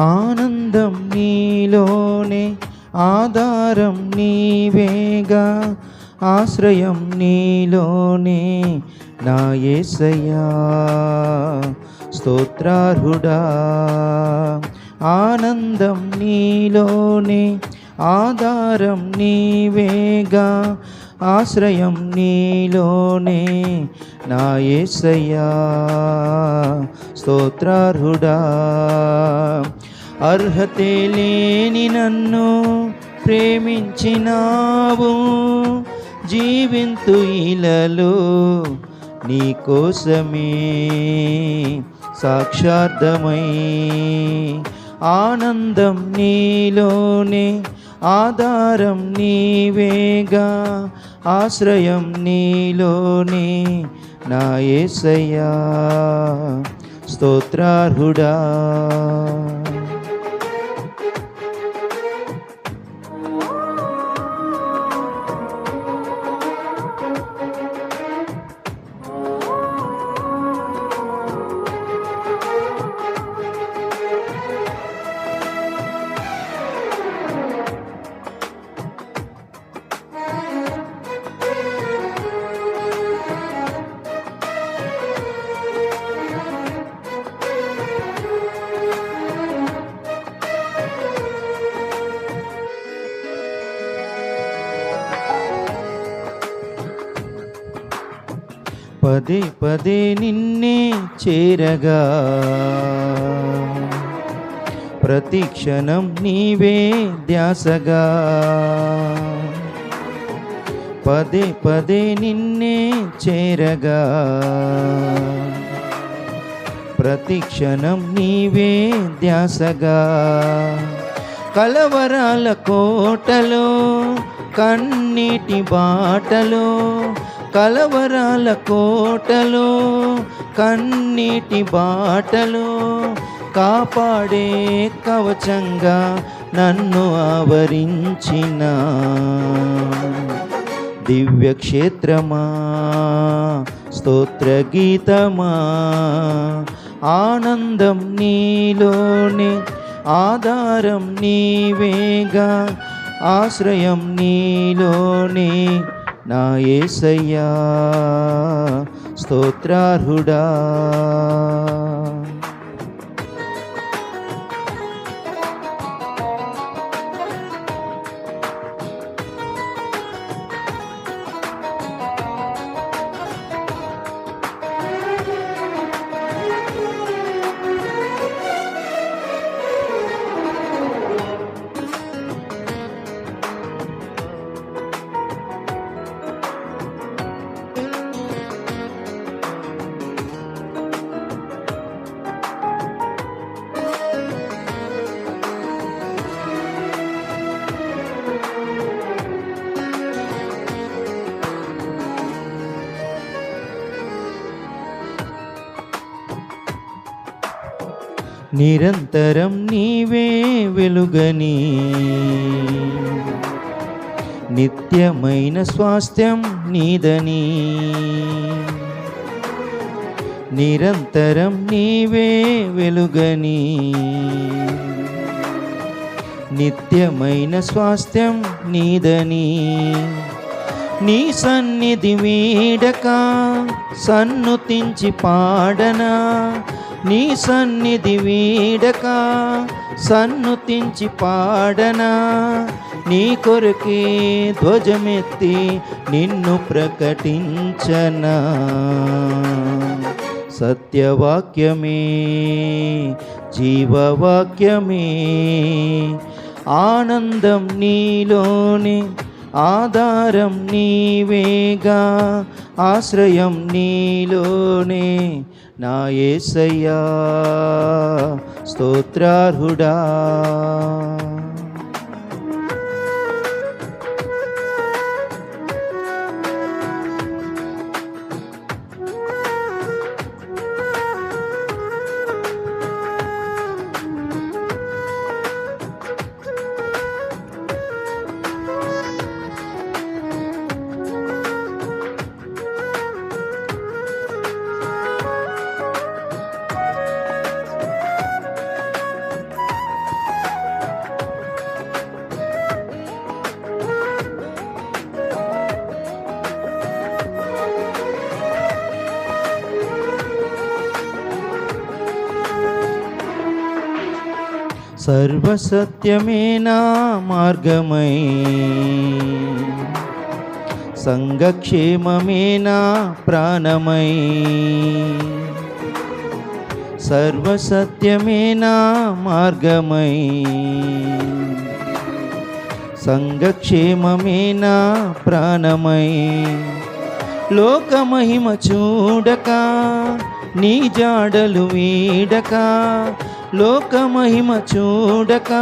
ఆనందం నీలోనే ఆధారం నీవేగా ఆశ్రయం నీలోనే నా ఏసయ్యా. స్తోత్రార్హుడా ఆనందం నీలోనే ఆధారం నీవేగా ఆశ్రయం నీలోనే నా ఏసయ్యా స్తోత్రార్హుడా. అర్హతే లేని నన్ను ప్రేమించినావు జీవింతు ఇలలో నీ కోసమే సాక్షార్థమై ఆనందం నీలోనే ఆధారం నీవేగా ఆశ్రయం నీలోనే నా ఏసయ్యా. స్తోత్రార్హుడా. పదే పదే నిన్నే చేరగా. ప్రతి క్షణం నీవే ధ్యాసగా. పదే పదే నిన్నే చేరగా. ప్రతి క్షణం నీవే ధ్యాసగా. కలవరాల కోటలో కన్నీటి బాటలో కలవరాల కోటలో కన్నీటి బాటలో కాపాడే కవచంగా నన్ను ఆవరించిన దివ్యక్షేత్రమా స్తోత్ర గీతమా ఆనందం నీలోనే ఆధారం నీవేగా ఆశ్రయం నీలోనే నా ఏసయ్యా స్తోత్రార్హుడా. నిరంతరం నీవే వెలుగని. నిత్యమైన స్వాస్థ్యం నీదని. నిరంతరం నీవే వెలుగని. నిత్యమైన స్వాస్థ్యం నీదని. నీ సన్నిధి వీడక సన్నుతించి పాడనా. నీ సన్నిధి వీడక సన్నుతించి పాడనా. నీ కొరకే ధ్వజమెత్తి నిన్ను ప్రకటించనా. సత్యవాక్యమే జీవవాక్యమే ఆనందం నీలోనే ఆధారం నీవేగా. ఆశ్రయం నీలోనే నా ఏసయ్యా స్తోత్రార్హుడా. సర్వసత్యమే నా మార్గమై. సంఘక్షేమమే నా ప్రాణమై. సర్వసత్యమే నా మార్గమై. సంఘక్షేమమే నా ప్రాణమై. లోకమహిమ చూడక నీ జాడలు వీడక లోకమహిమ చూడక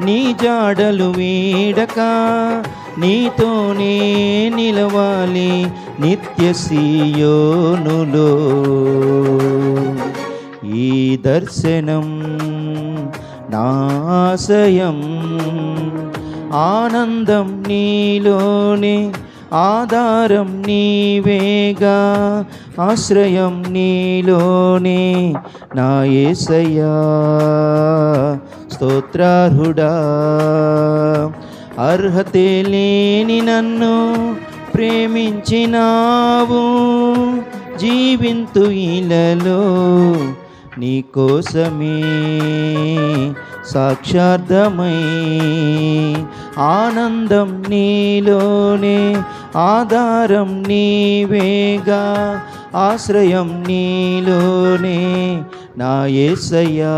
నీ జాడలు వీడక నీతోనే నిలవాలి నిత్య సీయోనులో. ఈ దర్శనం నాశయం ఆనందం నీలోనే ఆధారం నీవేగా ఆశ్రయం నీలోనే నా ఏసయ్యా. స్తోత్రార్హుడా అర్హతే లేని నన్ను ప్రేమించినావు జీవింతు ఇలలో నీకోసమే సాక్షార్థమై ఆనందం నీలోనే ఆధారం నీవేగా ఆశ్రయం నీలోనే నా ఏసయ్యా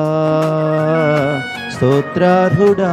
స్తోత్రార్హుడా.